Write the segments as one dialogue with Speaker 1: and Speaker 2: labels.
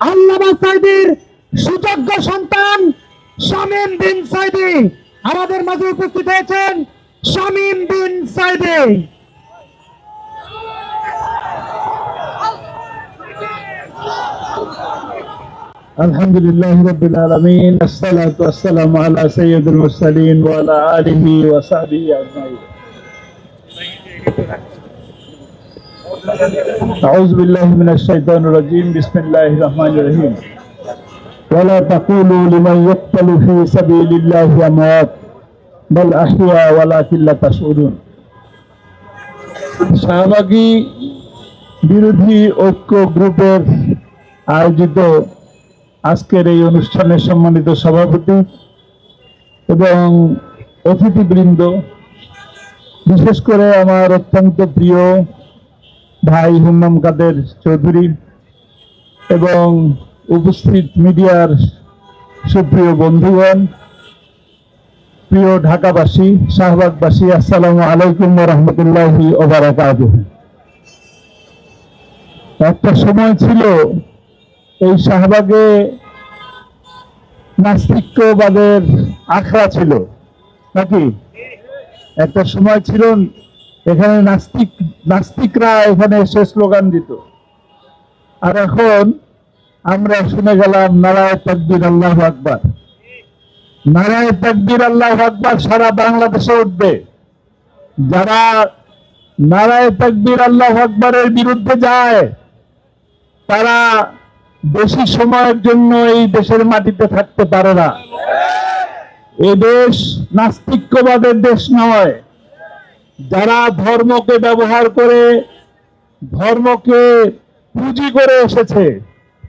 Speaker 1: আল্লামা সাইদির সুযোগ্য সন্তান শামীম বিন সাইদি আমাদের মাঝে উপস্থিত হয়েছেন শামীম বিন সাইদি
Speaker 2: الحمد لله رب العالمين الصلاة والسلام على سيد المرسلين وعلى آله وصحبه أجمعين أعوذ بالله من الشيطان الرجيم بسم الله الرحمن الرحيم ولا تقولوا لمن يقتل في سبيل الله أموات بل أحياء ولكن لا تشعرون শাহবাগী বিরোধী ঐক্য গ্রুপের আয়োজিত আজকের এই অনুষ্ঠানের সম্মানিত সভাপতি এবং অতিথিবৃন্দ বিশেষ করে আমার অত্যন্ত প্রিয় ভাই হুম্মাম কাদের চৌধুরী এবং উপস্থিত মিডিয়ার সুপ্রিয় বন্ধুগণ, প্রিয় ঢাকাবাসী, শাহবাগবাসী, আসসালামু আলাইকুম রহমতুল্লাহি ওবারাকাতুহু একটা সময় ছিল এই শাহবাগে নাস্তিক্যবাদের আখড়া ছিল, নাকি? একটা সময় ছিল এখানে নাস্তিক, নাস্তিকরা এখানে এসে স্লোগান দিত। আর এখন আমরা শুনে গেলাম, নারায় তকবির আল্লাহ আকবার। নারায় তকবির আল্লাহ আকবার সারা বাংলাদেশে উঠবে। যারা নারায় তকবির আল্লাহ আকবরের বিরুদ্ধে যায়, তারা বেশি সময়ের জন্য এই দেশের মাটিতে থাকতে পারে না। এ দেশ নাস্তিক্যবাদের দেশ নয়। যারা ধর্মকে ব্যবহার করে ধর্মকে পুঁজি করে এসেছে,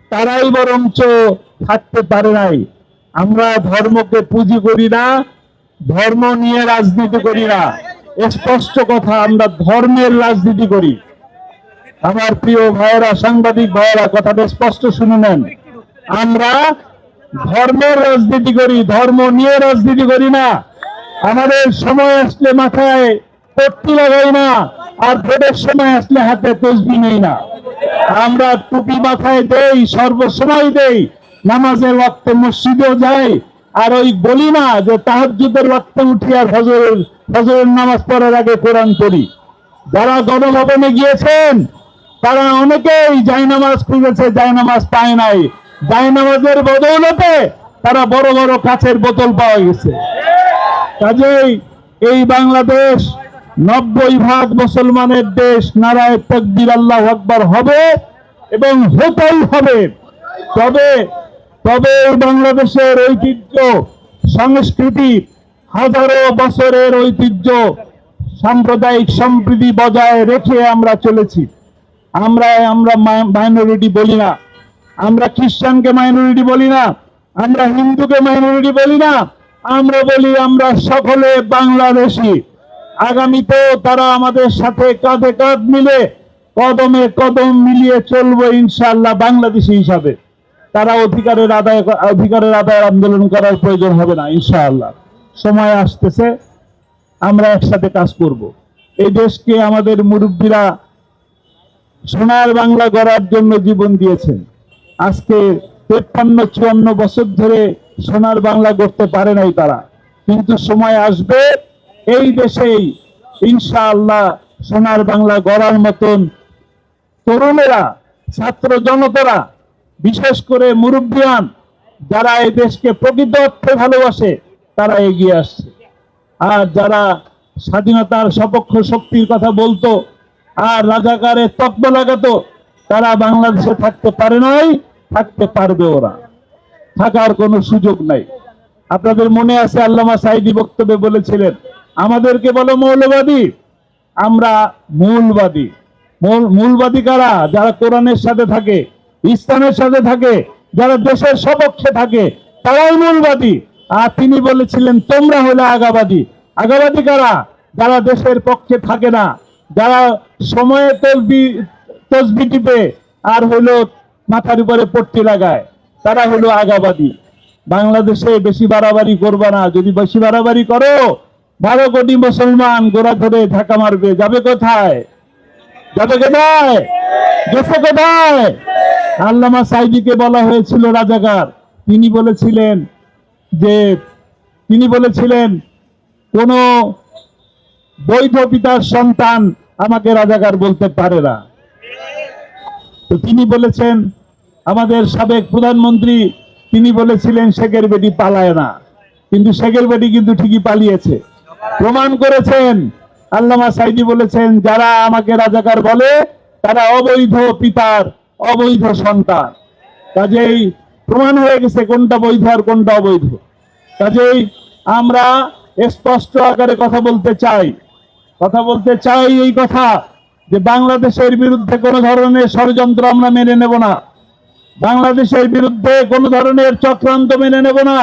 Speaker 2: তারাই বরঞ্চ থাকতে পারে নাই। আমরা ধর্মকে পুঁজি করি না, ধর্ম নিয়ে রাজনীতি করি না। স্পষ্ট কথা, আমরা ধর্মের রাজনীতি করি। আমার প্রিয় ভাইয়েরা, সাংবাদিক ভাইয়েরা, কথাটা স্পষ্ট শুনে নেন। আমরা ধর্মের রাজনীতি করি, ধর্ম নিয়ে রাজনীতি করি না। আমাদের সময় আসলে মাথায় পট্টি লাগাই না, আর ভোটের সময় আসলে হাতে তসবি নেই না। আমরা টুপি মাথায় দেই, সর্বসময় দেই, নামাজের ওয়াক্তে মসজিদেও যাই, আর ওই বলি না যে তাহাজ্জুদের ওয়াক্তে উঠি আর ফজরের ফজরের নামাজ পড়ার আগে কোরআন পড়ি। যারা গণভবনে গিয়েছেন, তারা অনেকেই জায়নামাজ খুঁজেছে, জায়নামাজ পায় নাই। জায়নামাজের বদৌলতে তারা বড় বড় কাছের বোতল পাওয়া গেছে। কাজেই এই বাংলাদেশ নব্বই ভাগ মুসলমানের দেশ নারায় তকবির আল্লাহ আকবর হবে এবং হতেই হবে। তবে তবে বাংলাদেশের ঐতিহ্য, সংস্কৃতি, হাজারো বছরের ঐতিহ্য, সাম্প্রদায়িক সম্প্রীতি বজায় রেখে আমরা চলেছি। আমরা আমরা মাইনরিটি বলি না। আমরা খ্রিস্টানকে মাইনরিটি বলি না। আমরা হিন্দুকে মাইনরিটি বলি না। আমরা বলি আমরা সকলে বাংলাদেশি। আগামীতেও তারা আমাদের সাথে কাঁধে কাঁধ মিলে কদমে কদম মিলিয়ে চলবো ইনশাআল্লাহ বাংলাদেশি হিসাবে। তারা অধিকারের আদায় অধিকারের আদায় আন্দোলন করার প্রয়োজন হবে না ইনশাআল্লাহ। সময় আসতেছে, আমরা একসাথে কাজ করব। এই দেশকে আমাদের মুরব্বীরা সোনার বাংলা গড়ার জন্য জীবন দিয়েছেন। আজকে তেপ্পান্ন, চুয়ান্ন বছর ধরে সোনার বাংলা গড়তে পারে নাই তারা। কিন্তু সময় আসবে এই দেশেই ইনশাআল্লাহ সোনার বাংলা গড়ার মতন তরুণেরা, ছাত্র জনতারা, বিশেষ করে মুরব্বিয়ান, যারা এই দেশকে প্রকৃত অর্থে ভালোবাসে, তারা এগিয়ে আসছে। আর যারা স্বাধীনতার সপক্ষ শক্তির কথা বলতো, আর রাজাকারের তকব লাগাতো, তারা বাংলাদেশে থাকতে পারে নাই, থাকতে পারবে ওরা। থাকার কোনো সুযোগ নাই। আপনাদের মনে আছে আল্লামা সাইদি বক্তব্যে বলেছিলেন আমাদেরকে বলো মৌলবাদী। আমরা মূলবাদী। মূল, মূলবাদী কারা? যারা কোরআনের সাথে থাকে, ইসলামের সাথে থাকে, যারা দেশের সপক্ষে থাকে, তারাই মূলবাদী। আর তিনি বলেছিলেন, তোমরা হলে আগাবাদী। আগাবাদী কারা? যারা দেশের পক্ষে থাকে না, যারা সময়ে তসবি তসবি টিপে আর হলো মাথার উপরে পট্টি লাগায়, তারা হলো আগাবাদী। বাংলাদেশে বেশি বাড়াবাড়ি করবে না। যদি বেশি বাড়াবাড়ি করো বারো কোটি মুসলমান গোড়া ধরে ধাক্কা মারবে। যাবে কোথায়? যাবে কোথায়? গেছে কোথায়? আল্লামা সাইদিকে বলা হয়েছিল রাজাকার। তিনি বলেছিলেন যে, তিনি বলেছিলেন, কোন বৈধ পিতার সন্তান আমাকে রাজাকার বলতে পারে না। তো তিনি বলেছেন, আমাদের সাবেক প্রধানমন্ত্রী, তিনি বলেছিলেন, শেখের বেটি পালায় না। কিন্তু শেখের বেটি কিন্তু ঠিকই পালিয়েছে। প্রমাণ করেছেন। আল্লামা সাইদি বলেছেন, যারা আমাকে রাজাকার বলে, তারা অবৈধ পিতার, অবৈধ সন্তান। কাজেই প্রমাণ হয়ে গেছে কোনটা বৈধ আর কোনটা অবৈধ। কাজেই আমরা স্পষ্ট আকারে কথা বলতে চাই। কথা বলতে চাই এই কথা যে বাংলাদেশের বিরুদ্ধে কোনো ধরনের ষড়যন্ত্র আমরা মেনে নেব না। বাংলাদেশের বিরুদ্ধে কোনো ধরনের চক্রান্ত মেনে নেব না।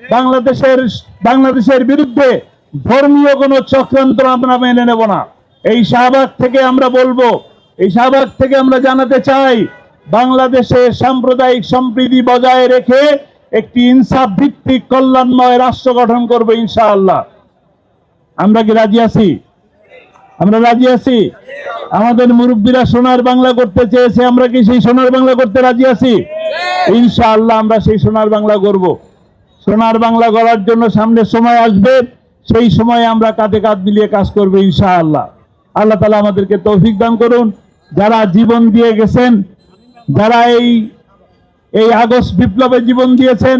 Speaker 2: বাংলাদেশের বাংলাদেশের বিরুদ্ধে ধর্মীয় কোনো চক্রান্ত আমরা মেনে নেব না। এই শাহবাগ থেকে আমরা বলব, এই শাহবাগ থেকে আমরা জানাতে চাই, বাংলাদেশে সাম্প্রদায়িক সম্প্রীতি বজায় রেখে একটি ইনসাফ ভিত্তিক কল্যাণময় রাষ্ট্র গঠন করব ইনশাআল্লাহ। আমরা কি রাজি আছি? আমরা রাজি আছি? আমাদের মুরব্বীরা সোনার বাংলা করতে চেয়েছে, আমরা কি সেই সোনার বাংলা করতে রাজি আছি? ইনশাআল্লাহ আমরা সেই সোনার বাংলা করব। সোনার বাংলা করার জন্য সামনে সময় আসবে। সেই সময় আমরা কাঁধে কাঁধ মিলিয়ে কাজ করব ইনশাআল্লাহ। আল্লাহ আল্লাহ তালা আমাদেরকে তৌফিক দান করুন। যারা জীবন দিয়ে গেছেন, যারা এই এই আগস্ট বিপ্লবে জীবন দিয়েছেন,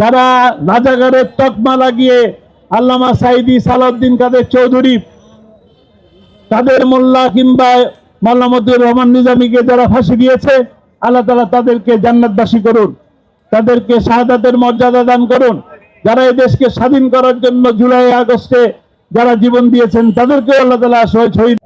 Speaker 2: যারা রাজাগারের তকমা লাগিয়ে আল্লামা সাইদি সালাউদ্দিন কাদের চৌধুরী, তাদের মোল্লা কিংবা মোল্লা মতিউর রহমান নিজামীকে যারা ফাঁসি দিয়েছে, আল্লাহ তালা তাদেরকে জান্নাতবাসী করুন। তাদেরকে শাহাদাতের মর্যাদা দান করুন। যারা এই দেশকে স্বাধীন করার জন্য জুলাই আগস্টে যারা জীবন দিয়েছেন তাদেরকে আল্লাহ তালা শহীদ